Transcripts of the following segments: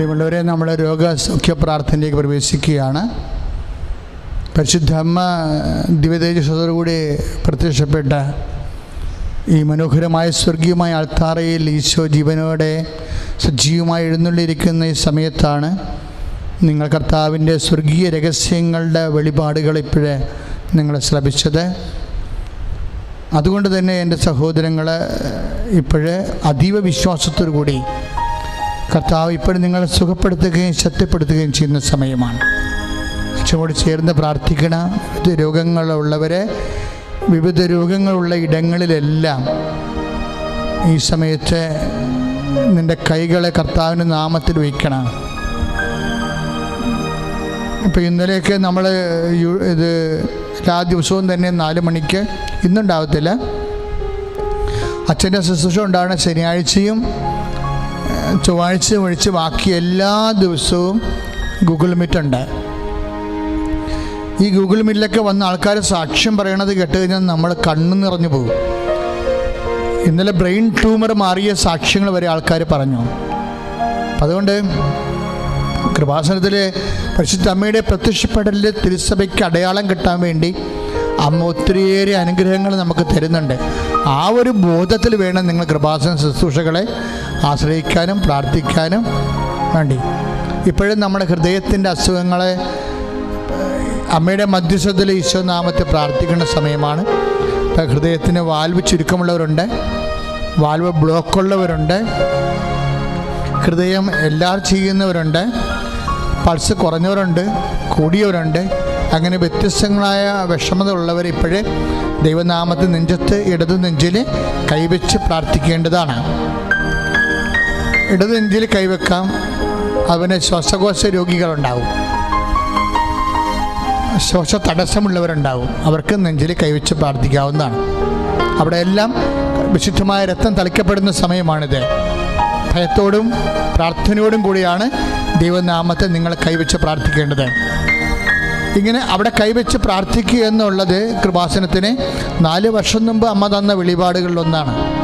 പ്രിയമുള്ളവരെ നമ്മൾ രോഗസൗഖ്യ പ്രാർത്ഥനയിലേക്ക് പ്രവേശിക്കുകയാണ്. പരിശുദ്ധ അമ്മ ദിവ്യതേജസ്സോടുകൂടി പ്രത്യക്ഷപ്പെട്ട ഈ മനോഹരമായ സ്വർഗീയമായ അൾത്താറയിൽ ഈശോ ജീവനോടെ സജീവമായി എഴുന്നള്ളിയിരിക്കുന്ന ഈ സമയത്താണ് നിങ്ങൾ കർത്താവിന്റെ സ്വർഗീയ രഹസ്യങ്ങളുടെ വെളിപാടുകൾ ഇപ്പോഴേ നിങ്ങൾ ശ്രമിച്ചത് അതുകൊണ്ട് തന്നെ എന്റെ സഹോദരങ്ങൾ ഇപ്പോഴേ അതീവ വിശ്വാസത്തോടു കൂടി കർത്താവ് ഇപ്പോഴും നിങ്ങളെ സുഖപ്പെടുത്തുകയും ശക്തിപ്പെടുത്തുകയും ചെയ്യുന്ന സമയമാണ്. അച്ഛനോട് ചേർന്ന് പ്രാർത്ഥിക്കണ വിവിധ രോഗങ്ങളുള്ളവരെ വിവിധ രോഗങ്ങളുള്ള ഇടങ്ങളിലെല്ലാം ഈ സമയത്ത് നിന്റെ കൈകളെ കർത്താവിന്റെ നാമത്തിൽ വയ്ക്കണം. ഇപ്പോൾ ഇന്നലെയൊക്കെ നമ്മൾ ഇത് എല്ലാ ദിവസവും തന്നെ നാല് മണിക്ക് ഇന്നുണ്ടാവത്തില്ല. അച്ഛന്റെ ശുശ്രൂഷ ഉണ്ടാവുന്ന ശനിയാഴ്ചയും ഏഹ്, ചൊവ്വാഴ്ചയും ഒഴിച്ച് ബാക്കി എല്ലാ ദിവസവും ഗൂഗിൾ മീറ്റ് ഉണ്ട്. ഈ ഗൂഗിൾ മീറ്റിലൊക്കെ വന്ന ആൾക്കാർ സാക്ഷ്യം പറയണത് കേട്ട് കഴിഞ്ഞാൽ നമ്മൾ കണ്ണു നിറഞ്ഞു പോകും. ഇന്നലെ ബ്രെയിൻ ട്യൂമർ മാറിയ സാക്ഷ്യങ്ങൾ വരെ ആൾക്കാർ പറഞ്ഞു. അതുകൊണ്ട് കൃപാസനത്തിലെ പരിശുദ്ധ അമ്മയുടെ പ്രത്യക്ഷപ്പെടലിൽ തിരുസഭയ്ക്ക് അടയാളം കിട്ടാൻ വേണ്ടി അമ്മ ഒത്തിരിയേറെ അനുഗ്രഹങ്ങൾ നമുക്ക് തരുന്നുണ്ട്. ആ ഒരു ബോധത്തിൽ വേണം നിങ്ങൾ കൃപാസന ശുശ്രൂഷകളെ ആശ്രയിക്കാനും പ്രാർത്ഥിക്കാനും വേണ്ടി. ഇപ്പോഴും നമ്മുടെ ഹൃദയത്തിന്റെ അസുഖങ്ങളെ അമ്മയുടെ മധ്യസ്ഥത്തിൽ ഈശോ നാമത്തെ പ്രാർത്ഥിക്കേണ്ട സമയമാണ്. ഇപ്പം ഹൃദയത്തിന് വാൽവ് ചുരുക്കമുള്ളവരുണ്ട് വാൽവ് ബ്ലോക്കുള്ളവരുണ്ട് ഹൃദയം എല്ലാം ചെയ്യുന്നവരുണ്ട് പൾസ് കുറഞ്ഞവരുണ്ട് കൂടിയവരുണ്ട്. അങ്ങനെ വ്യത്യസ്തങ്ങളായ വിഷമത ഉള്ളവർ ഇപ്പോഴേ ദൈവനാമത്തെ നെഞ്ചത്ത് ഇടതു നെഞ്ചിൽ കൈവച്ച് പ്രാർത്ഥിക്കേണ്ടതാണ്. ഇടതു നെഞ്ചിൽ കൈവെക്കാം? അവന് ശ്വാസകോശ രോഗികളുണ്ടാവും. ശ്വാസ തടസ്സമുള്ളവരുണ്ടാവും. അവർക്ക് നെഞ്ചിൽ കൈവച്ച് പ്രാർത്ഥിക്കാവുന്നതാണ്. അവിടെ എല്ലാം വിശുദ്ധമായ രക്തം തളിക്കപ്പെടുന്ന സമയമാണിത്. ഭയത്തോടും പ്രാർത്ഥനയോടും കൂടിയാണ് ദൈവനാമത്തെ നിങ്ങൾ കൈവച്ച് പ്രാർത്ഥിക്കേണ്ടത്. ഇങ്ങനെ അവിടെ കൈവച്ച് പ്രാർത്ഥിക്കുക എന്നുള്ളത് കൃപാസനത്തിന് നാല് വർഷം മുമ്പ് അമ്മ തന്ന വെളിപാടുകളിലൊന്നാണ്.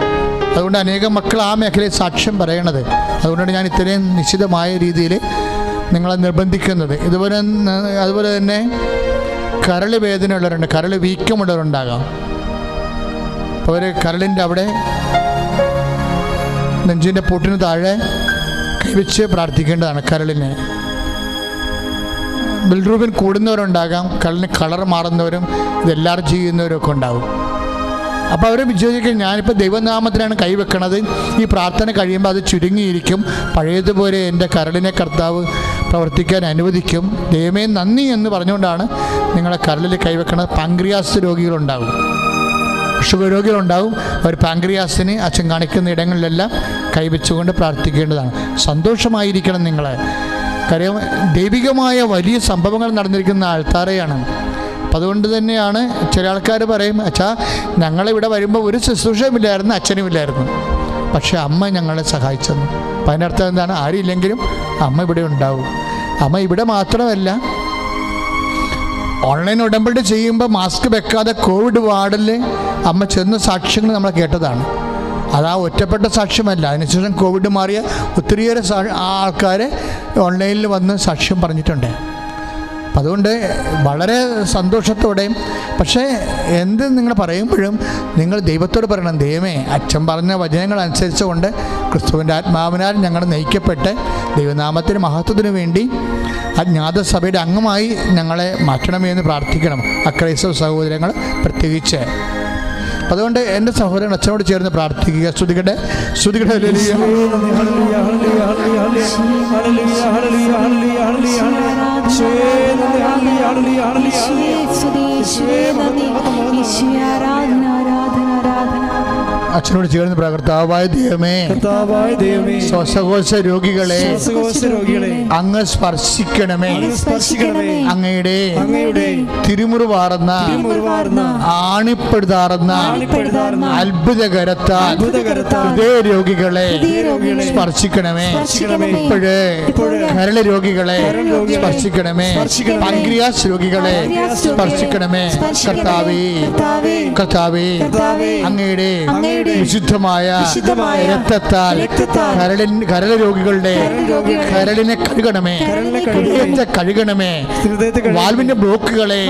അതുകൊണ്ട് അനേകം മക്കൾ ആ മേഖലയിൽ സാക്ഷ്യം പറയണത്. അതുകൊണ്ടാണ് ഞാൻ ഇത്രയും നിശ്ചിതമായ രീതിയിൽ നിങ്ങളെ നിർബന്ധിക്കുന്നത്. ഇതുപോലെ അതുപോലെ തന്നെ കരൾ വേദനയുള്ളവരുണ്ട്. കരൾ വീക്കമുള്ളവരുണ്ടാകാം. അവർ കരളിന്റെ അവിടെ നെഞ്ചിന്റെ പൂട്ടിന് താഴെ കൈവച്ച് പ്രാർത്ഥിക്കേണ്ടതാണ് കരളിനെ. ബിൽറൂബിൻ കൂടുന്നവരുണ്ടാകാം. കരളിന് കളർ മാറുന്നവരും ഇതെല്ലാവരും ചെയ്യുന്നവരും ഒക്കെ ഉണ്ടാവും. അപ്പോൾ അവർ വിചാരിക്കും ഞാനിപ്പോൾ ദൈവനാമത്തിലാണ് കൈവെക്കണത് ഈ പ്രാർത്ഥന കഴിയുമ്പോൾ അത് ചുരുങ്ങിയിരിക്കും. പഴയതുപോലെ എന്റെ കരളിനെ കർത്താവ് പ്രവർത്തിക്കാൻ അനുവദിക്കും. ദൈവമേ നന്ദി എന്ന് പറഞ്ഞുകൊണ്ടാണ് നിങ്ങളെ കരളിൽ കൈവെക്കണത് പാങ്ക്രിയാസ് രോഗികളുണ്ടാകും ഷുഗർ രോഗികളുണ്ടാകും അവർ പാങ്ക്രിയാസിന് അച്ഛൻ കാണിക്കുന്ന ഇടങ്ങളിലെല്ലാം കൈവച്ചുകൊണ്ട് പ്രാർത്ഥിക്കേണ്ടതാണ്. സന്തോഷമായിരിക്കണം നിങ്ങളെ. കാര്യം ദൈവികമായ വലിയ സംഭവങ്ങൾ നടന്നിരിക്കുന്ന ആൾത്താരെയാണ് അപ്പം അതുകൊണ്ട് തന്നെയാണ് ചില ആൾക്കാർ പറയും അച്ഛാ ഞങ്ങളിവിടെ വരുമ്പോൾ ഒരു ശുശ്രൂഷയുമില്ലായിരുന്നു അച്ഛനുമില്ലായിരുന്നു. പക്ഷേ അമ്മ ഞങ്ങളെ സഹായിച്ചെന്നു. അപ്പം അതിന്റെ അർത്ഥം എന്താണ്? ആരില്ലെങ്കിലും അമ്മ ഇവിടെ ഉണ്ടാവും. അമ്മ ഇവിടെ മാത്രമല്ല ഓൺലൈൻ ഉടമ്പടി ചെയ്യുമ്പോൾ മാസ്ക് വെക്കാതെ കോവിഡ് വാർഡിൽ അമ്മ ചെന്ന സാക്ഷ്യങ്ങൾ നമ്മൾ കേട്ടതാണ്. അത് ആ ഒറ്റപ്പെട്ട സാക്ഷ്യമല്ല. അതിനുശേഷം കോവിഡ് മാറിയ ഒത്തിരിയേറെ ആൾക്കാർ ഓൺലൈനിൽ വന്ന് സാക്ഷ്യം പറഞ്ഞിട്ടുണ്ട്. അതുകൊണ്ട് വളരെ സന്തോഷത്തോടെയും പക്ഷേ എന്ത് നിങ്ങൾ പറയുമ്പോഴും നിങ്ങൾ ദൈവത്തോട് പറയണം ദൈവമേ അച്ഛൻ പറഞ്ഞ വചനങ്ങൾ അനുസരിച്ചുകൊണ്ട് ക്രിസ്തുവിന്റെ ആത്മാവിനാൽ ഞങ്ങൾ നയിക്കപ്പെട്ട് ദൈവനാമത്തിന് മഹത്വത്തിനു വേണ്ടി അജ്ഞാത സഭയുടെ അംഗമായി ഞങ്ങളെ മാറ്റണമേ എന്ന് പ്രാർത്ഥിക്കണം. അക്രൈസ്തവ സഹോദരങ്ങൾ പ്രത്യേകിച്ച് അതുകൊണ്ട് എന്റെ സഹോദരൻ അച്ഛനോട് ചേർന്ന് പ്രാർത്ഥിക്കുക ശ്രുതികട്ടെ ശ്രുതികട്ടെ ഹല്ലേലൂയ. അച്ഛനോട് ചേർന്ന് പ്രകർത്താവായ ദൈവമേ. കർത്താവായ ദൈവമേ. ശ്വാസകോശ രോഗികളെ ശ്വാസകോശ രോഗികളെ. അങ്ങ് സ്പർശിക്കണമേ. സ്പർശിക്കണമേ. അങ്ങയുടെ അങ്ങയുടെ തിരുമുറിവാർന്ന ആണിപ്പെടുതാർന്ന അത്ഭുതകരത്താൽ ഇതേ ഹൃദയ രോഗികളെ സ്പർശിക്കണമേ. ഇപ്പോഴ് കരൾ രോഗികളെ സ്പർശിക്കണമേ. പങ്ക്രിയാസ് രോഗികളെ സ്പർശിക്കണമേ. കർത്താവേ. കർത്താവേ. അങ്ങയുടെ വിശുദ്ധമായ രക്തത്താൽ കരളിൻ കരൾ രോഗികളുടെ കരളിനെ കഴുകണമേ. ഹൃദയത്തെ കഴുകണമേ. വാൽവിന്റെ ബ്ലോക്കുകളെ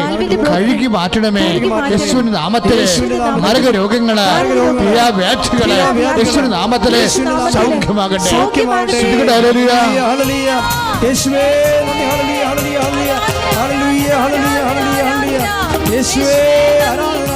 കഴുകി മാറ്റണമേ. യശുവിന് നാമത്തിലെ യേശുവിന്റെ മാരക രോഗങ്ങൾ പീഡാവ്യാധികൾ, യേശുവിന്റെ നാമത്തിൽ സൗഖ്യമാകട്ടെ. യേശുവേ ശ്രുതികട ഹല്ലേലൂയ. ഹല്ലേലൂയ, ഹല്ലേലൂയ. യേശുവേ ഹല്ലേലൂയ,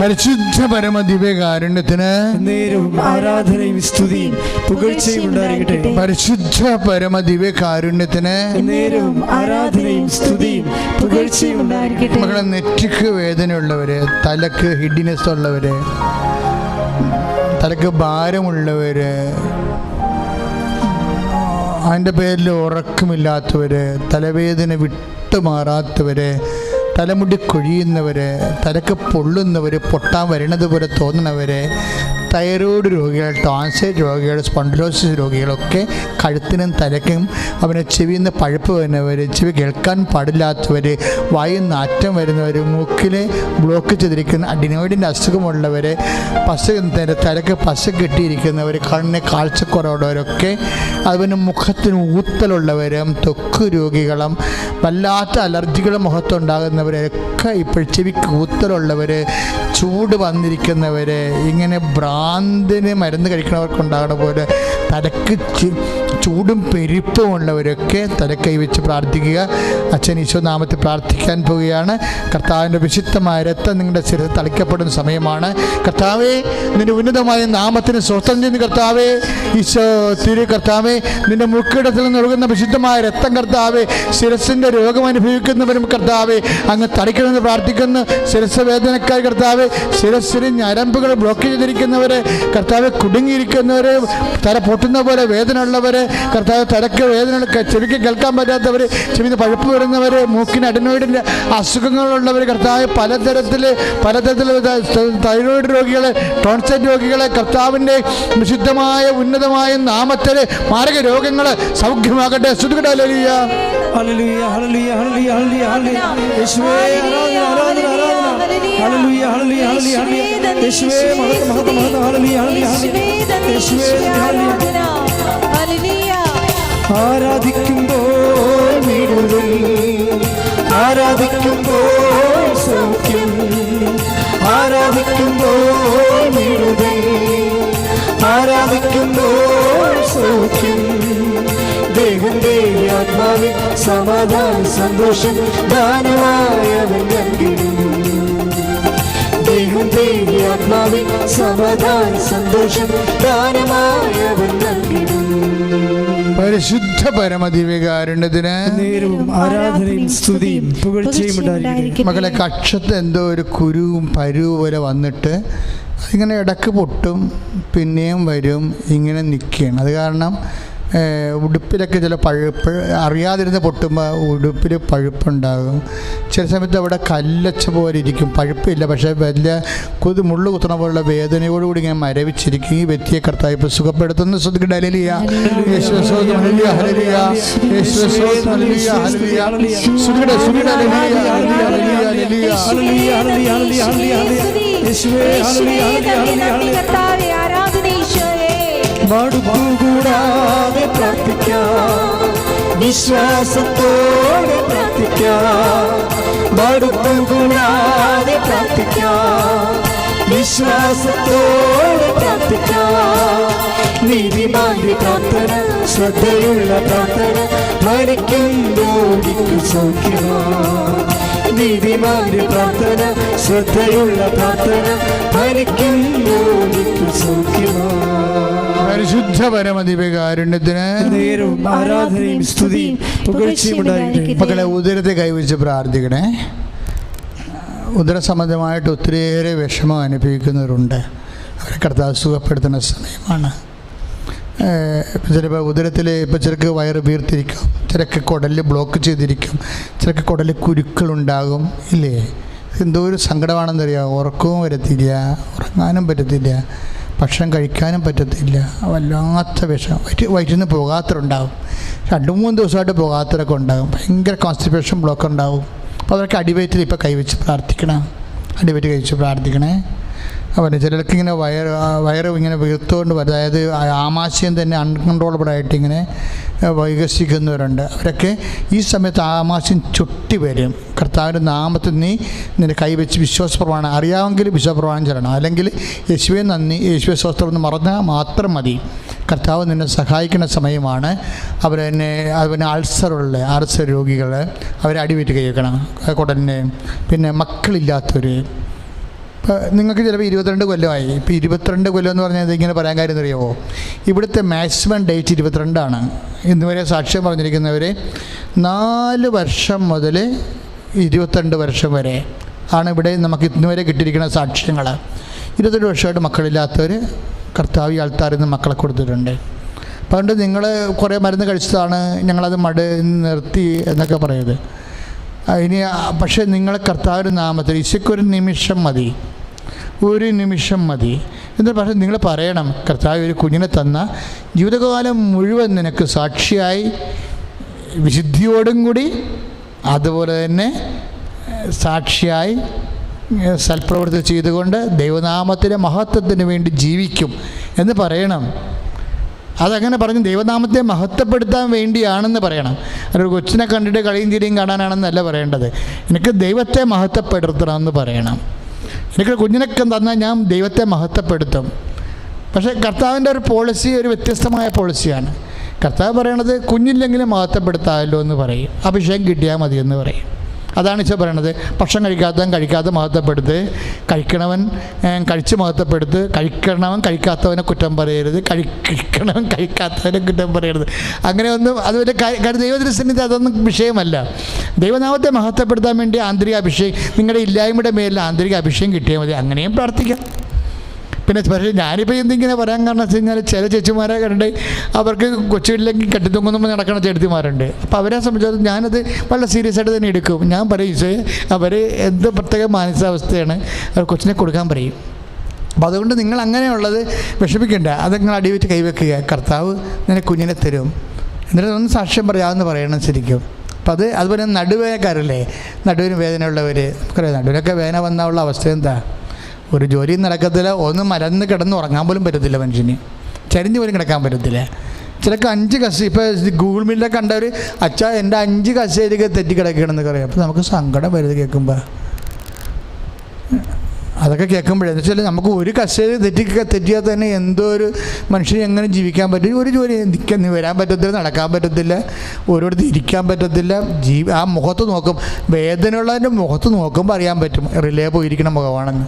പരിശുദ്ധ പരമ ദിവ്യകാരുണ്യത്തിന് ആരാധനയും സ്തുതിയും പുകഴ്ചയും ഉണ്ടായിരിക്കട്ടെ. പരിശുദ്ധ പരമ ദിവ്യകാരുണ്യത്തിന് ആരാധനയും സ്തുതിയും പുകഴ്ചയും ഉണ്ടായിരിക്കട്ടെ. മകളെ നെറ്റിക്ക് വേദനയുള്ളവര് തലക്ക് ഹിഡിനെസ് ഉള്ളവര് തലക്ക് ഭാരമുള്ളവര് അതിന്റെ പേരിൽ ഉറക്കമില്ലാത്തവര് തലവേദന വിട്ടുമാറാത്തവര് തലമുടി കൊഴിയുന്നവർ തലക്ക് പൊള്ളുന്നവർ പൊട്ടാൻ വരണത് പോലെ തോന്നുന്നവര് തൈറോയ്ഡ് രോഗികൾ ടോൺസൈറ്റ് രോഗികൾ സ്പോണ്ടിലോസിസ് രോഗികളൊക്കെ കഴുത്തിനും തലയ്ക്കും അവനെ ചെവിയിൽ നിന്ന് പഴുപ്പ് വരുന്നവർ ചെവി കേൾക്കാൻ പാടില്ലാത്തവർ വായു നാറ്റം വരുന്നവർ മൂക്കിലെ ബ്ലോക്ക് ചെയ്തിരിക്കുന്ന അഡിനോയിഡിന്റെ അസുഖമുള്ളവർ പശ തലക്ക് പശ കെട്ടിയിരിക്കുന്നവർ കണ്ണിന് കാഴ്ചക്കുറവുള്ളവരൊക്കെ അതുപോലെ മുഖത്തിന് ഊത്തലുള്ളവരും തൊക്ക് രോഗികളും വല്ലാത്ത അലർജികൾ മുഖത്തുണ്ടാകുന്നവരൊക്കെ ഇപ്പോൾ ചെവിക്ക് ഊത്തലുള്ളവർ ചൂട് വന്നിരിക്കുന്നവർ ഇങ്ങനെ ഭ്രാന്തിന് മരുന്ന് കഴിക്കുന്നവർക്കുണ്ടാകുന്ന പോലെ തലക്ക് ചൂടും പെരുപ്പും ഉള്ളവരൊക്കെ തലക്കൈ വെച്ച് പ്രാർത്ഥിക്കുക. അച്ഛൻ ഈശോ നാമത്തിൽ പ്രാർത്ഥിക്കാൻ പോവുകയാണ്. കർത്താവിന്റെ വിശുദ്ധമായ രക്തം നിങ്ങളുടെ ശിരസ് തളിക്കപ്പെടുന്ന സമയമാണ്. കർത്താവേ നിന്റെ ഉന്നതമായ നാമത്തിന് സ്വസ്ഥം ചെയ്യുന്ന കർത്താവേ. ഈശോ തിരു കർത്താവേ നിന്റെ മുക്കിടത്തിൽ നിന്ന് ഒഴുകുന്ന വിശുദ്ധമായ രക്തം കർത്താവേ. ശിരസിന്റെ രോഗം അനുഭവിക്കുന്നവരും കർത്താവേ അങ്ങ് തളിക്കണമെന്ന് പ്രാർത്ഥിക്കുന്നു. ശിരസ് വേദനക്കാർ കർത്താവേ ശിരസ്സിന് ഞരമ്പുകൾ ബ്ലോക്ക് ചെയ്തിരിക്കുന്നവരെ കർത്താവ് കുടുങ്ങിയിരിക്കുന്നവരെ തല പൊട്ടുന്ന പോലെ വേദന ഉള്ളവരെ കർത്താവ് തലക്ക് വേദന ചെവിക്ക് കേൾക്കാൻ പറ്റാത്തവർ ചെവിന്ന് പഴുപ്പ് വരുന്നവർ മൂക്കിന് അഡനോയിഡിന്റെ അസുഖങ്ങളുള്ളവർ കർത്താവ് പലതരത്തിൽ പലതരത്തിൽ തൈറോയിഡ് രോഗികളെ ടോൺസൈറ്റ് രോഗികളെ കർത്താവിന്റെ വിശുദ്ധമായ ഉന്നതമായ നാമത്തിൽ മാരക രോഗങ്ങൾ സൗഖ്യമാകട്ടെ ശ്രുതികടലിയ ഹലിയ ഹലിയ ഹലിയ ഹലിയ ഹലിയ യേശുവേ ഹലിയ ആരാധന ആരാധന. ഹല്ലേലൂയ ഹല്ലേലൂയ ഹല്ലേലൂയ ഹല്ലേലൂയ. യേശുവേ മഹത്വം മഹത്വം മഹത്വം ഹല്ലേലൂയ ഹല്ലേലൂയ യേശുവേ ഹല്ലേലൂയ. ആരാധിക്കുമ്പോൾ ആരാധിക്കുമ്പോൾ സൗഖ്യം ആരാധിക്കുമ്പോൾ ആരാധിക്കുമ്പോൾ സൗഖ്യം. ദേഹന്റെ ആത്മാവിൽ സമാധാന സന്തോഷം ദാനമായവൻ നൽകിടും ദേഹന്റെ ആത്മാവിൽ സമാധാന സന്തോഷം ദാനമായവൻ നൽകിടും. പരിശുദ്ധ പരമദിവികാരുണ്യത്തിന് നേരവും ആരാധനയും സ്തുതിയും പുകഴ്ചയും ഉണ്ടായിരിക്കട്ടെ. മകളെ കക്ഷത്ത് എന്തോ ഒരു കുരുവും പരുവും പോലെ വന്നിട്ട് ഇങ്ങനെ ഇടയ്ക്ക് പൊട്ടും പിന്നെയും വരും ഇങ്ങനെ നിൽക്കുകയാണ്. അത് കാരണം ഉടുപ്പിലൊക്കെ ചില പഴുപ്പ് അറിയാതിരുന്ന് പൊട്ടുമ്പോൾ ഉടുപ്പിൽ പഴുപ്പുണ്ടാകും. ചില സമയത്ത് അവിടെ കല്ലച്ച പോലെ ഇരിക്കും. പഴുപ്പില്ല പക്ഷേ വലിയ കുതി മുള്ളു കുത്തണ പോലുള്ള വേദനയോടുകൂടി ഇങ്ങനെ മരവിച്ചിരിക്കും. ഈ വ്യക്തിയെ കർത്താവ് ഇപ്പോൾ സുഖപ്പെടുത്തുന്ന. ശ്രദ്ധിക്കട്ടെ. ഹല്ലേലൂയ. യേശുവേ ഹല്ലേലൂയ, ഹല്ലേലൂയ. ഹല്ലേലൂയ, യേശുവേ ഹല്ലേലൂയ ഹല്ലേലൂയ. ഹല്ലേലൂയ മടുപ്പുകൂടാതെ പ്രാർത്ഥിക്കാം. വിശ്വാസത്തോടെ പ്രാർത്ഥിക്കാം. മടുപ്പുകൂടാതെ പ്രാർത്ഥിക്കാം. വിശ്വാസത്തോടെ പ്രാർത്ഥിക്കാം. നീതിമാന്റെ പ്രാർത്ഥന ശ്രദ്ധയുള്ള പ്രാർത്ഥന മരിക്കും രോഗിക്ക് സൗഖ്യമാണ്. നീതിമാന്റെ പ്രാർത്ഥന ശ്രദ്ധയുള്ള പ്രാർത്ഥന മരിക്കും രോഗിക്ക് സൗഖ്യമാണ് പരിശുദ്ധ പരമദിവ്യകാരുണ്യത്തിന് ആരാധനയും സ്തുതിയും മക്കളെ ഉദരത്തെ കൈവച്ച് പ്രാർത്ഥിക്കണേ. ഉദര സംബന്ധമായിട്ട് ഒത്തിരിയേറെ വിഷമം അനുഭവിക്കുന്നവരുണ്ട്. അവരെ കർത്താവ് സുഖപ്പെടുത്തുന്ന സമയമാണ്. ചിലപ്പോൾ ഉദരത്തിൽ ഇപ്പോൾ ചിലക്ക് വയറ് വീർത്തിരിക്കും ചിലക്ക് കുടലിൽ ബ്ലോക്ക് ചെയ്തിരിക്കും ചിലക്ക് കുടലിൽ കുരുക്കളുണ്ടാകും ഇല്ലേ? എന്തോ ഒരു സങ്കടമാണെന്നറിയാം ഉറക്കവും വരത്തില്ല ഉറങ്ങാനും പറ്റത്തില്ല. ഭക്ഷണം കഴിക്കാനും പറ്റത്തില്ല. വല്ലാത്ത വിഷം വയറ്റ് വയറ്റിൽ നിന്ന് പോകാത്തവരുണ്ടാവും. രണ്ട് മൂന്ന് ദിവസമായിട്ട് പോകാത്തവരൊക്കെ ഉണ്ടാകും ഭയങ്കര കോൺസ്റ്റിപ്പേഷൻ ബ്ലോക്ക് ഉണ്ടാവും. അപ്പോൾ അതൊക്കെ അടിവയറ്റിൽ ഇപ്പോൾ കൈവച്ച് പ്രാർത്ഥിക്കണം. അടിവയറ്റ് കഴിച്ച് പ്രാർത്ഥിക്കണേ. അവന് ചിലർക്ക് ഇങ്ങനെ വയറ് ആ വയറ് ഇങ്ങനെ വീർത്തുകൊണ്ട് വരും. അതായത് ആമാശയം തന്നെ അൺകൺട്രോൾഡ് ആയിട്ട് ഇങ്ങനെ വികസിക്കുന്നവരുണ്ട്. അവരൊക്കെ ഈ സമയത്ത് ആമാശയം ചുട്ടി വരും. കർത്താവിന്റെ നാമത്തിൽ നീ നിന്റെ കൈവച്ച് വിശ്വാസപ്രമാണം അറിയാമെങ്കിൽ വിശ്വാസപ്രമാണം ചെല്ലണം. അല്ലെങ്കിൽ യേശുവെ നന്ദി യേശുവെ സ്വസ്ഥം എന്ന് പറഞ്ഞാൽ മാത്രം മതി. കർത്താവ് നിന്നെ സഹായിക്കുന്ന സമയമാണ് അവരെന്നെ അതുപോലെ അൾസറുള്ള അൾസർ രോഗികൾ അവരെ അടിവീറ്റ് കഴിക്കണം കൊടനെ പിന്നെ മക്കളില്ലാത്തവർ ഇപ്പോൾ നിങ്ങൾക്ക് ചിലപ്പോൾ ഇരുപത്തിരണ്ട് കൊല്ലമായി. ഇപ്പോൾ ഇരുപത്തിരണ്ട് കൊല്ലം എന്ന് പറഞ്ഞാൽ ഇങ്ങനെ പറയാൻ കാര്യം അറിയാമോ ഇവിടുത്തെ മാക്സിമം ഡേറ്റ് ഇരുപത്തിരണ്ടാണ്. ഇന്നുവരെ സാക്ഷ്യം പറഞ്ഞിരിക്കുന്നവർ നാല് വർഷം മുതൽ ഇരുപത്തിരണ്ട് വർഷം വരെ ആണ് ഇവിടെ നമുക്ക് ഇന്നുവരെ കിട്ടിയിരിക്കുന്ന സാക്ഷ്യങ്ങൾ. ഇരുപത്തിരണ്ട് വർഷമായിട്ട് മക്കളില്ലാത്തവർ കർത്താവ് ആൾക്കാരിൽ നിന്ന് മക്കളെ കൊടുത്തിട്ടുണ്ട്. അതുകൊണ്ട് നിങ്ങൾ കുറേ മരുന്ന് കഴിച്ചതാണ് ഞങ്ങളത് മട് നിർത്തി എന്നൊക്കെ പറയുന്നത്. ഇനി പക്ഷേ നിങ്ങൾ കർത്താവിന്റെ നാമത്തിൽ ഇശയ്ക്കൊരു നിമിഷം മതി. ഒരു നിമിഷം മതി. എന്നിട്ട് പക്ഷേ നിങ്ങൾ പറയണം കർത്താവ് ഒരു കുഞ്ഞിനെ തന്ന ജീവിതകാലം മുഴുവൻ നിനക്ക് സാക്ഷിയായി വിശുദ്ധിയോടും കൂടി അതുപോലെ തന്നെ സാക്ഷിയായി സൽപ്രവൃത്തി ചെയ്തുകൊണ്ട് ദൈവനാമത്തിന്റെ മഹത്വത്തിന് വേണ്ടി ജീവിക്കും. എന്ന് പറയണം. അതങ്ങനെ പറഞ്ഞ് ദൈവനാമത്തെ മഹത്വപ്പെടുത്താൻ വേണ്ടിയാണെന്ന് പറയണം. ഒരു കൊച്ചിനെ കണ്ടിട്ട് കളിയും ചിരിയും കാണാനാണെന്നല്ല പറയേണ്ടത്. എനിക്ക് ദൈവത്തെ മഹത്വപ്പെടുത്തണം എന്ന് പറയണം. എനിക്ക് കുഞ്ഞിനൊക്കെ തന്നാൽ ഞാൻ ദൈവത്തെ മഹത്വപ്പെടുത്തും. പക്ഷേ കർത്താവിന്റെ ഒരു പോളിസി ഒരു വ്യത്യസ്തമായ പോളിസിയാണ് കർത്താവ് പറയണത് കുഞ്ഞില്ലെങ്കിലും മഹത്വപ്പെടുത്താമല്ലോ എന്ന് പറയും. അഭിഷേകം കിട്ടിയാൽ മതി എന്ന് പറയും. അതാണ് ഈശോ പറയണത്. ഭക്ഷണം കഴിക്കാത്തവൻ കഴിക്കാതെ മഹത്വപ്പെടുത്ത്. കഴിക്കണവൻ കഴിച്ച് മഹത്വപ്പെടുത്ത്. കഴിക്കണവൻ കഴിക്കാത്തവനെ കുറ്റം പറയരുത്. കഴിക്കണവൻ കഴിക്കാത്തവനെ കുറ്റം പറയരുത്. അങ്ങനെ ഒന്നും അതുപോലെ ദൈവത്തിന്റെ സന്നിധി അതൊന്നും വിഷയമല്ല. ദൈവനാമത്തെ മഹത്വപ്പെടുത്താൻ വേണ്ടി ആന്തരിക അഭിഷേകം നിങ്ങളുടെ ഇല്ലായ്മയുടെ മേലിൽ ആന്തരിക അഭിഷേകം കിട്ടിയാൽ മതി. അങ്ങനെയും പ്രാർത്ഥിക്കാം. പിന്നെ പക്ഷേ ഞാനിപ്പോൾ എന്തിങ്ങനെ പറയാൻ കാരണം വെച്ച് കഴിഞ്ഞാൽ ചില ചേച്ചിമാരെ കണ്ട് അവർക്ക് കൊച്ചുകളിലേക്ക് കെട്ടിത്തൊങ്ങുന്നു നടക്കണ ചേട്ടത്തിമാരുണ്ട്. അപ്പോൾ അവരെ സംബന്ധിച്ചിടത്തോളം ഞാനത് വളരെ സീരിയസ് ആയിട്ട് തന്നെ എടുക്കും. ഞാൻ പറയും ഈശോയെ അവർ എന്ത് പ്രത്യേക മാനസികാവസ്ഥയാണ്? അവർ കൊച്ചിനെ കൊടുക്കാൻ പറയും. അപ്പോൾ അതുകൊണ്ട് നിങ്ങൾ അങ്ങനെയുള്ളത് വിഷമിക്കേണ്ട. അത് നിങ്ങൾ അടിവെച്ച് കൈവെക്കുക. കർത്താവ് നിന്നെ കുഞ്ഞിനെ തരും. എന്നിട്ട് ഒന്ന് സാക്ഷ്യം പറയാമെന്ന് പറയണം ശരിക്കും. അപ്പം അത് അതുപോലെ നടുവേദനക്കാരല്ലേ? നടുവിന് വേദനയുള്ളവർ നമുക്കറിയാം നടുവിനൊക്കെ വേദന വന്നുള്ള അവസ്ഥ എന്താ? ഒരു ജോലിയും നടക്കത്തില്ല ഒന്ന് മരന്ന് കിടന്ന് ഉറങ്ങാൻ പോലും പറ്റത്തില്ല മനുഷ്യന്. ചരിഞ്ഞ് പോലും കിടക്കാൻ പറ്റത്തില്ല. ചിലക്ക് അഞ്ച് കസ ഇപ്പോൾ ഗൂഗിൾ മീറ്റിലൊക്കെ കണ്ടവർ അച്ഛാ എന്റെ അഞ്ച് കസേരയൊക്കെ തെറ്റി കിടക്കണമെന്ന് പറയാം. അപ്പോൾ നമുക്ക് സങ്കടം വരുത് കേൾക്കുമ്പോൾ അതൊക്കെ കേൾക്കുമ്പോഴേ എന്ന് വെച്ചാൽ നമുക്ക് ഒരു കസേര തെറ്റി തെറ്റിയാൽ തന്നെ എന്തോ ഒരു മനുഷ്യന് എങ്ങനെ ജീവിക്കാൻ പറ്റും? ഒരു ജോലി നിൽക്കാൻ വരാൻ പറ്റത്തില്ല നടക്കാൻ പറ്റത്തില്ല ഓരോരുത്തർ ഇരിക്കാൻ പറ്റത്തില്ല ജീവി ആ മുഖത്ത് നോക്കും വേദനയുള്ളതിന്റെ മുഖത്ത് നോക്കുമ്പോൾ അറിയാൻ പറ്റും റിലേ പോയിരിക്കുന്ന മുഖമാണെന്ന്.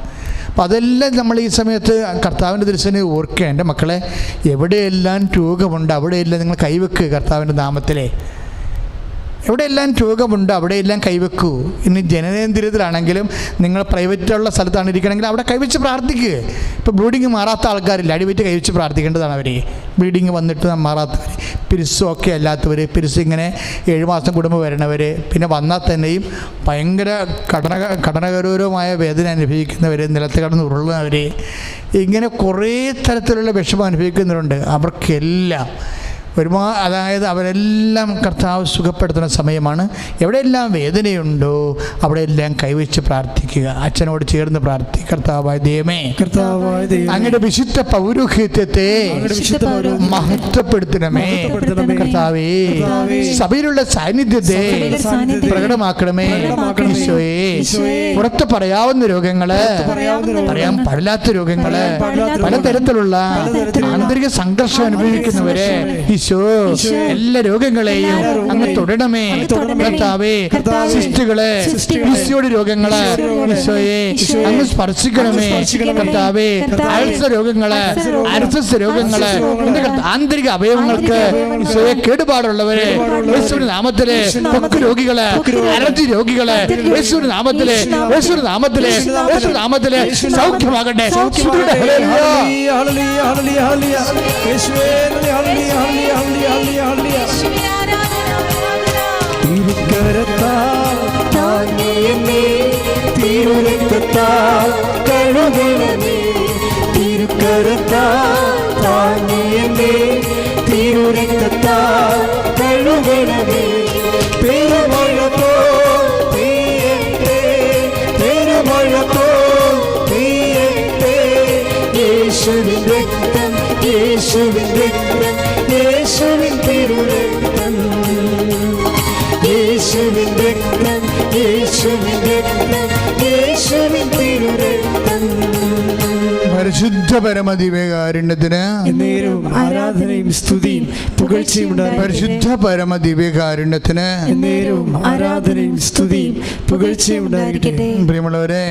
അപ്പോൾ അതെല്ലാം നമ്മൾ ഈ സമയത്ത് കർത്താവിന്റെ ദൃശ്യനെ ഓർക്കുക എന്റെ മക്കളെ എവിടെയെല്ലാം രോഗമുണ്ട് അവിടെയെല്ലാം നിങ്ങൾ കൈവെക്കുക കർത്താവിന്റെ നാമത്തിലെ. എവിടെയെല്ലാം രോഗമുണ്ട് അവിടെയെല്ലാം കൈവെക്കൂ. ഇനി ജനനേന്ദ്രിയത്തിലാണെങ്കിലും നിങ്ങൾ പ്രൈവറ്റുള്ള സ്ഥലത്താണ് ഇരിക്കണമെങ്കിൽ അവിടെ കൈവച്ച് പ്രാർത്ഥിക്കുക ഇപ്പോൾ ബ്ലീഡിങ് മാറാത്ത ആൾക്കാരില്ല അടിവെറ്റ് കൈവച്ച് പ്രാർത്ഥിക്കേണ്ടതാണ് അവർ ബ്ലീഡിങ് വന്നിട്ട് മാറാത്തവർ പിരിസും ഒക്കെ അല്ലാത്തവർ പിരിസ് ഇങ്ങനെ ഏഴ് മാസം കുടുംബം വരണവർ പിന്നെ വന്നാൽ തന്നെയും ഭയങ്കര കടന കടനകരൂരമായ വേദന അനുഭവിക്കുന്നവർ നിലത്ത് കടന്ന് ഉരുളുന്നവർ ഇങ്ങനെ കുറേ തരത്തിലുള്ള വിഷമം അനുഭവിക്കുന്നവരുണ്ട്. അവർക്കെല്ലാം ഒരുപാട് അതായത് അവരെല്ലാം കർത്താവ് സുഖപ്പെടുത്തുന്ന സമയമാണ്. എവിടെയെല്ലാം വേദനയുണ്ടോ അവിടെയെല്ലാം കൈവച്ച് പ്രാർത്ഥിക്കുക. അച്ഛനോട് ചേർന്ന് പ്രാർത്ഥി കർത്താവായ ദൈവമേ. അങ്ങയുടെ വിശുദ്ധ പൗരോഹിത്യത്തെ മഹത്വപ്പെടുത്തണമേ. കർത്താവേ സഭയിലുള്ള സാന്നിധ്യത്തെ പ്രകടമാക്കണമേ. ഈശോയെ പുറത്ത് പറയാവുന്ന രോഗങ്ങൾ പറയാൻ പാടില്ലാത്ത രോഗങ്ങൾ പലതരത്തിലുള്ള ആന്തരിക സംഘർഷം അനുഭവിക്കുന്നവരെ ഈശോ എല്ലാ രോഗങ്ങളെയും അങ്ങ് തൊടണമേ. കർത്താവേ. സിസ്റ്റുകളെ ഈശോയുടെ രോഗങ്ങൾ ഈശോയെ അങ്ങ് സ്പർശിക്കണമേ കർത്താവേ കർത്താവേ. രോഗങ്ങളെ അർസസ് രോഗങ്ങൾ ആന്തരിക അവയവങ്ങൾക്ക് ഈശോയെ കേടുപാടുള്ളവരെ യേശുവിന്റെ നാമത്തിലെ യേശുവിന്റെ രോഗികളെ അലർജി രോഗികൾ യേശുവിന്റെ നാമത്തിലെ യേശുവിന്റെ നാമത്തിലെ യേശുവിന്റെ നാമത്തിലെ സൗഖ്യമാകട്ടെ. യേശുവേ, ഹല്ലേലൂയ, ഹല്ലേലൂയ, ഹല്ലേലൂയ, ഹല്ലേലൂയ, തിരുരക്തത്താൽ കഴുകണമേ. തിരുക്കരത്താൽ താങ്ങിയെന്നെ തിരുരക്തത്താൽ കഴുകണമേ. പെരുമഴ പോൽ പെയ്യട്ടെ പെരുമഴ പോൽ പെയ്യട്ടെ യേശുവിൻ രക്തം യേശുവിൻ രക്തം യേശുവിൻ തിരുരക്തം. യേശുവിൻ രക്തം യേശുവിൻ രക്തം യേശുവിൻ തിരുരക്തം. പരിശുദ്ധ പരമദിവ്യകാരുണ്യത്തിന് ആരാധനയും സ്തുതിയും പുകഴ്ചയും പരിശുദ്ധ പരമദിവ്യകാരുണ്യത്തിന് ആരാധനയും സ്തുതിയും പുകഴ്ചയും പ്രിയമുള്ളവരെ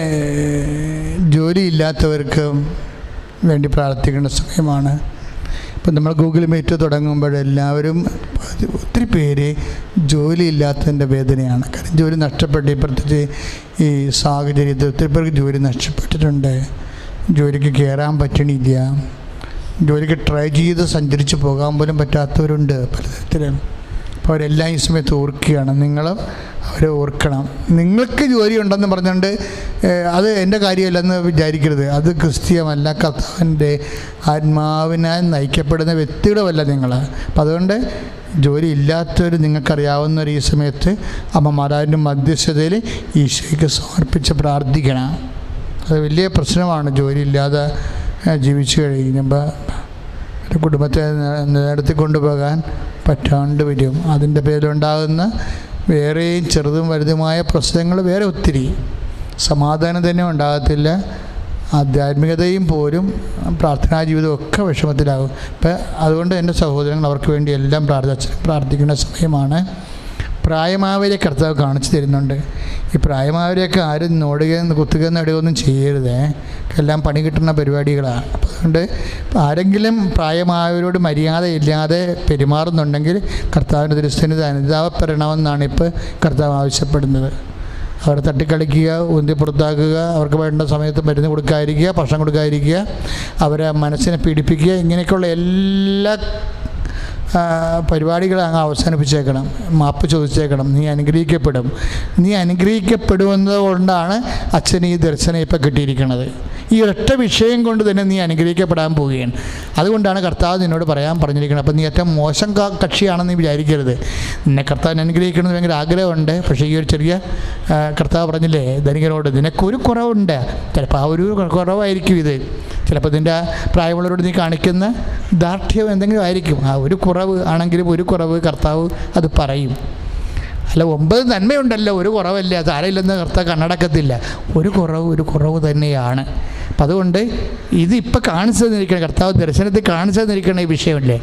ജോലിയില്ലാത്തവർക്ക് വേണ്ടി പ്രാർത്ഥിക്കേണ്ട സമയമാണ്. ഇപ്പം നമ്മൾ ഗൂഗിൾ മീറ്റ് തുടങ്ങുമ്പോൾ എല്ലാവരും ഒത്തിരി പേര് ജോലിയില്ലാത്തതിന്റെ വേദനയാണ്. കാരണം ജോലി നഷ്ടപ്പെട്ട് പ്രത്യേകിച്ച് ഈ സാഹചര്യത്തിൽ ഒത്തിരി പേർക്ക് ജോലി നഷ്ടപ്പെട്ടിട്ടുണ്ട്. ജോലിക്ക് കയറാൻ പറ്റണില്ല. ജോലിക്ക് ട്രൈ ചെയ്ത് സഞ്ചരിച്ച് പോകാൻ പോലും പറ്റാത്തവരുണ്ട് പലതരത്തിലും. അപ്പോൾ അവരെല്ലാം ഈ സമയത്ത് ഓർക്കുകയാണ്. നിങ്ങൾ അവരെ ഓർക്കണം. നിങ്ങൾക്ക് ജോലി ഉണ്ടെന്ന് പറഞ്ഞുകൊണ്ട് അത് എന്റെ കാര്യമല്ലെന്ന് വിചാരിക്കരുത്. അത് ക്രിസ്തീയമല്ല കർത്താവിന്റെ ആത്മാവിനാൽ നയിക്കപ്പെടുന്ന വ്യക്തികളുമല്ല നിങ്ങൾ അപ്പം അതുകൊണ്ട് ജോലി ഇല്ലാത്തവർ ഒരു ഈ സമയത്ത് അമ്മമാരാന്റെ മധ്യസ്ഥതയിൽ ഈശോയ്ക്ക് സമർപ്പിച്ച് പ്രാർത്ഥിക്കണം. അത് വലിയ പ്രശ്നമാണ് ജോലിയില്ലാതെ ജീവിച്ചു കഴിയുമ്പോൾ ഒരു കുടുംബത്തെ ന- നിലനിർത്തി കൊണ്ടുപോകാൻ പറ്റാണ്ട് വരും. അതിന്റെ പേരിലുണ്ടാകുന്ന വേറെയും ചെറുതും വലുതുമായ പ്രശ്നങ്ങൾ വേറെ ഒത്തിരി. സമാധാനം തന്നെ ഉണ്ടാകത്തില്ല. ആധ്യാത്മികതയും പോലും പ്രാർത്ഥനാ ജീവിതവും ഒക്കെ വിഷമത്തിലാകും. ഇപ്പം അതുകൊണ്ട് എന്റെ സഹോദരങ്ങൾ അവർക്ക് വേണ്ടി എല്ലാം പ്രാർത്ഥിച്ച പ്രാർത്ഥിക്കുന്ന സമയമാണ്. പ്രായമാവരെ കർത്താവ് കാണിച്ചു തരുന്നുണ്ട്. ഈ പ്രായമാവരെയൊക്കെ ആരും നോടുകയെന്ന് കുത്തുക നടുകയൊന്നും ചെയ്യരുത്. എല്ലാം പണി കിട്ടുന്ന പരിപാടികളാണ് അപ്പോൾ അതുകൊണ്ട് ആരെങ്കിലും പ്രായമായവരോട് മര്യാദയില്ലാതെ പെരുമാറുന്നുണ്ടെങ്കിൽ കർത്താവിന്റെ ദൃശ്യത്തിന് അനുതാപപ്പെടണമെന്നാണ് ഇപ്പോൾ കർത്താവ് ആവശ്യപ്പെടുന്നത്. അവരെ തട്ടിക്കളിക്കുക ഉന്തി പുറത്താക്കുക അവർക്ക് വേണ്ട സമയത്ത് മരുന്ന് കൊടുക്കാതിരിക്കുക ഭക്ഷണം കൊടുക്കാതിരിക്കുക അവരെ മനസ്സിനെ പീഡിപ്പിക്കുക ഇങ്ങനെയൊക്കെയുള്ള എല്ലാ പരിപാടികൾ അങ്ങ് അവസാനിപ്പിച്ചേക്കണം. മാപ്പ് ചോദിച്ചേക്കണം. നീ അനുഗ്രഹിക്കപ്പെടും. നീ അനുഗ്രഹിക്കപ്പെടുമെന്നത് കൊണ്ടാണ് അച്ഛന് ഈ ദർശനം ഇപ്പം കിട്ടിയിരിക്കുന്നത്. ഈ ഒരൊറ്റ വിഷയം കൊണ്ട് തന്നെ നീ അനുഗ്രഹിക്കപ്പെടാൻ പോവുകയാണ്. അതുകൊണ്ടാണ് കർത്താവ് നിന്നോട് പറയാൻ പറഞ്ഞിരിക്കുന്നത്. അപ്പം നീ ഏറ്റവും മോശം കക്ഷിയാണെന്ന് നീ വിചാരിക്കരുത്. നിന്നെ കർത്താവിനെ അനുഗ്രഹിക്കണമെന്ന് ഭയങ്കര ആഗ്രഹമുണ്ട്. പക്ഷേ ഈ ഒരു ചെറിയ കർത്താവ് പറഞ്ഞില്ലേ ധനികനോട് നിനക്കൊരു കുറവുണ്ട്. ചിലപ്പോൾ ആ ഒരു കുറവായിരിക്കും ഇത്. ചിലപ്പോൾ ഇതിന്റെ പ്രായമുള്ളവരോട് നീ കാണിക്കുന്ന ദാർഢ്യം എന്തെങ്കിലും ആയിരിക്കും. ആ ഒരു കുറവ് ആണെങ്കിലും ഒരു കുറവ് കർത്താവ് അത് പറയും. അല്ല ഒമ്പത് നന്മയുണ്ടല്ലോ. ഒരു കുറവല്ല. അത് ആരെയില്ലെന്ന് കർത്താവ് കണ്ണടക്കത്തില്ല. ഒരു കുറവ് ഒരു കുറവ് തന്നെയാണ്. അപ്പം അതുകൊണ്ട് ഇതിപ്പോൾ കാണിച്ചു തന്നിരിക്കണം കർത്താവ് ദർശനത്തിൽ കാണിച്ചു തന്നിരിക്കണ ഈ വിഷയമല്ലേ?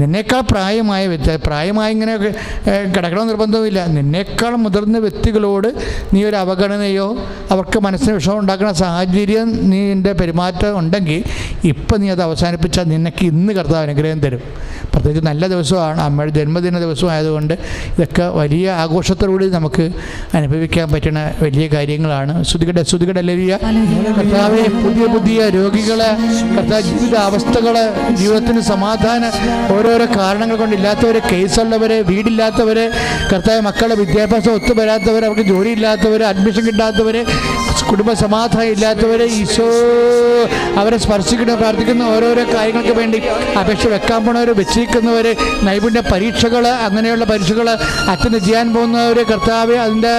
നിന്നേക്കാൾ പ്രായമായ വ്യക്തി പ്രായമായ ഇങ്ങനെ കിടക്കണം നിർബന്ധവുമില്ല. നിർബന്ധമില്ല നിന്നേക്കാൾ മുതിർന്ന വ്യക്തികളോട് നീ ഒരു അവഗണനയോ അവർക്ക് മനസ്സിന് വിഷമം ഉണ്ടാക്കുന്ന സാഹചര്യം നീ എന്റെ പെരുമാറ്റം ഉണ്ടെങ്കിൽ ഇപ്പം നീ അത് അവസാനിപ്പിച്ചാൽ നിനക്ക് ഇന്ന് കർത്താവ് അനുഗ്രഹം തരും. പ്രത്യേകിച്ച് നല്ല ദിവസമാണ് അമ്മയുടെ ജന്മദിന ദിവസമായതുകൊണ്ട് ഇതൊക്കെ വലിയ ആഘോഷത്തോടുകൂടി നമുക്ക് അനുഭവിക്കാൻ പറ്റുന്ന വലിയ കാര്യങ്ങളാണ്. ശ്രുതികട ശ്രുതികടല്ലിയ കർത്താവെ പുതിയ പുതിയ രോഗികളെ കർത്താവ് ജീവിത അവസ്ഥകൾ ജീവിതത്തിന് സമാധാനം ഓരോരോ കാരണങ്ങൾ കൊണ്ടില്ലാത്തവർ കേസുള്ളവരെ വീടില്ലാത്തവരെ കർത്താവ് മക്കളുടെ വിദ്യാഭ്യാസം ഒത്തുവരാത്തവർ അവർക്ക് ജോലിയില്ലാത്തവർ അഡ്മിഷൻ കിട്ടാത്തവർ കുടുംബ സമാധാനം ഇല്ലാത്തവരെ ഈശോ അവരെ സ്പർശിക്കുന്ന പ്രാർത്ഥിക്കുന്ന ഓരോരോ കാര്യങ്ങൾക്ക് വേണ്ടി അപേക്ഷ വെക്കാൻ പോണവർ വെച്ചിരിക്കുന്നവർ നൈപുണ്യ പരീക്ഷകൾ അങ്ങനെയുള്ള പരീക്ഷകൾ അറ്റൻഡ് ചെയ്യാൻ പോകുന്നവർ കർത്താവ് അതിന്റെ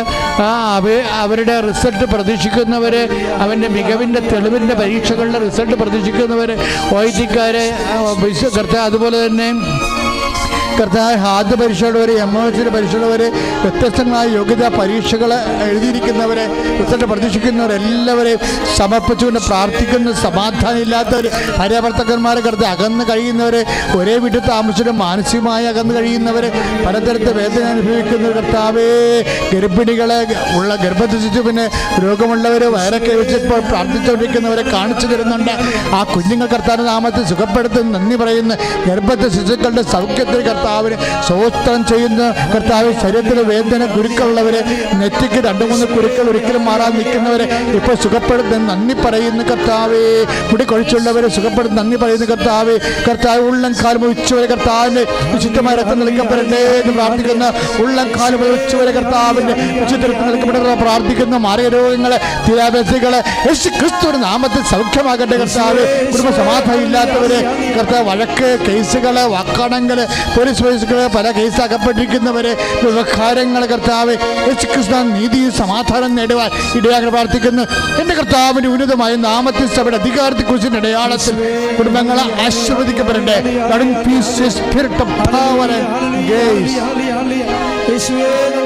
അവരുടെ റിസൾട്ട് പ്രതീക്ഷിക്കുന്നവർ അവന്റെ മികവിന്റെ തെളിവിന്റെ പരീക്ഷകളുടെ റിസൾട്ട് പ്രതീക്ഷിക്കുന്നവർ ഒ ഐ ടിക്കാർ കർത്താവ് അതുപോലെ തന്നെ time കർത്താവ് ഹാദ്യ വരെ എം എസ് എച്ചിന്റെ വരെ വ്യത്യസ്തങ്ങളായ യോഗ്യതാ പരീക്ഷകൾ എഴുതിയിരിക്കുന്നവരെ റിസൾട്ട് പ്രതീക്ഷിക്കുന്നവരെല്ലാവരെയും സമർപ്പിച്ചുകൊണ്ട് പ്രാർത്ഥിക്കുന്ന. സമാധാനം ഇല്ലാത്തവർ ഭാര്യാഭർത്തക്കന്മാരെ കടത്ത് അകന്ന് കഴിയുന്നവരെ ഒരേ വീട്ടിൽ താമസിച്ചിട്ട് മാനസികമായി അകന്ന് കഴിയുന്നവർ പലതരത്തിൽ വേദന അനുഭവിക്കുന്ന കർത്താവേ ഗർഭിണികളെ ഉള്ള ഗർഭധിച്ചു പിന്നെ രോഗമുള്ളവർ വയറൊക്കെ വെച്ചിപ്പോൾ പ്രാർത്ഥിച്ചുകൊണ്ടിരിക്കുന്നവരെ കാണിച്ചു തരുന്നുണ്ട്. ആ കുഞ്ഞുങ്ങൾ കർത്താവിന്റെ നാമത്തിൽ സുഖപ്പെടുത്തുന്ന. നന്ദി പറയുന്ന. ഗർഭത്തെ ശിശുക്കളുടെ സൗഖ്യത്തിൽ കർത്താവിന് സ്വോത്രം ചെയ്യുന്ന കർത്താവ് ശരീരത്തിലെ വേദന കുരുക്കളുള്ളവരെ നെറ്റിക്ക് രണ്ട് മൂന്ന് കുരുക്കൾ ഒരിക്കലും മാറാൻ നിൽക്കുന്നവരെ ഇപ്പോൾ സുഖപ്പെടുന്ന നന്ദി പറയുന്ന കർത്താവേ. മുടി കൊഴിച്ചുള്ളവരെ സുഖപ്പെടുന്ന നന്ദി പറയുന്ന കർത്താവേ. കർത്താവ് ഉള്ളം കാലം ഉച്ചവരെ കർത്താവിന്റെ വിശുദ്ധമായ രക്തം നൽകപ്പെടട്ടെ എന്ന് പ്രാർത്ഥിക്കുന്ന ഉള്ളം കാലം ഉച്ചവരെ കർത്താവിന്റെ വിശുദ്ധ രക്തം നൽകപ്പെടുന്ന പ്രാർത്ഥിക്കുന്ന മാരകരോഗങ്ങളെ തിരാപേസികളെ യേശു ക്രിസ്തു നാമത്തിൽ സൗഖ്യമാകട്ടെ കർത്താവ്. കുടുംബ സമാധാനം ഇല്ലാത്തവരെ കർത്താവ് വഴക്ക് കേസുകൾ വാക്കാണങ്ങൾ പോലീസ് കേസുകൾ പല കേസ് അകപ്പെട്ടിരിക്കുന്നവരെ വ്യവഹാരങ്ങൾ കർത്താവ് യേശുക്രിസ്തു നീതി സമാധാനം നേടുവാൻ ഇടയാക്കി പ്രാർത്ഥിക്കുന്നു. എന്റെ കർത്താവിന് ഉന്നതമായ നാമത്തിൽ സഭയുടെ അധികാരത്തെ കുറിച്ച് അടയാളത്തിൽ കുടുംബങ്ങളെ ആശീർവദിക്കപ്പെടട്ടെ. കടും